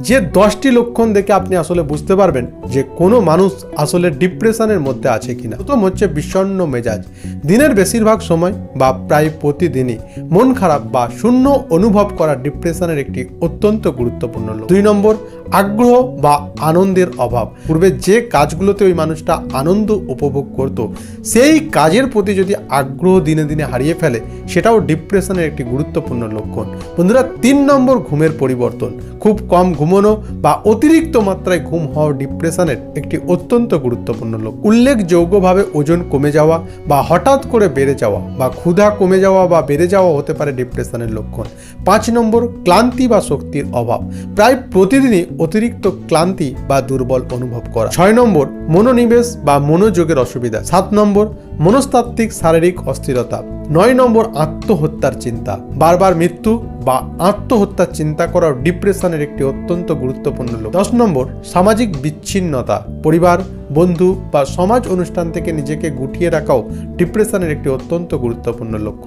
যে দশটি লক্ষণ দেখে আপনি আসলে বুঝতে পারবেন যে কোনো মানুষ আসলে ডিপ্রেশনের মধ্যে আছে কিনা প্রথম হচ্ছে বিষণ্ন মেজাজ দিনের বেশিরভাগ সময় বা প্রায় প্রতিদিনই মন খারাপ বা শূন্য অনুভব করা ডিপ্রেশনের একটি অত্যন্ত গুরুত্বপূর্ণ। দুই নম্বর আগ্রহ বা আনন্দের অভাব। পূর্বে যে কাজগুলোতে ওই মানুষটা আনন্দ উপভোগ করত, সেই কাজের প্রতি যদি আগ্রহ দিনে দিনে হারিয়ে ফেলে, সেটাও ডিপ্রেশনের একটি গুরুত্বপূর্ণ লক্ষণ। বন্ধুরা, তিন নম্বর ঘুমের পরিবর্তন। খুব কম ঘুমানো বা অতিরিক্ত মাত্রায় ঘুম হওয়া ডিপ্রেশনের একটি অত্যন্ত গুরুত্বপূর্ণ লক্ষণ উল্লেখযোগ্যভাবে ওজন কমে যাওয়া বা হঠাৎ করে বেড়ে যাওয়া বা ক্ষুধা কমে যাওয়া বা বেড়ে যাওয়া হতে পারে ডিপ্রেশনের লক্ষণ। পাঁচ নম্বর, ক্লান্তি বা শক্তির অভাব। প্রায় প্রতিদিনই অতিরিক্ত ক্লান্তি বা দুর্বল অনুভব করা। ছয় নম্বর, মনোনিবেশ বা মনোযোগের অসুবিধা। সাত নম্বর, মনস্তাত্ত্বিক শারীরিক অস্থিরতা। নয় নম্বর, আত্মহত্যার চিন্তা। বারবার মৃত্যু বা আত্মহত্যার চিন্তা করাও ডিপ্রেশনের একটি অত্যন্ত গুরুত্বপূর্ণ লক্ষ্য দশ নম্বর, সামাজিক বিচ্ছিন্নতা। পরিবার, বন্ধু বা সমাজ অনুষ্ঠান থেকে নিজেকে গুটিয়ে রাখাও ডিপ্রেশনের একটি অত্যন্ত গুরুত্বপূর্ণ লক্ষ্য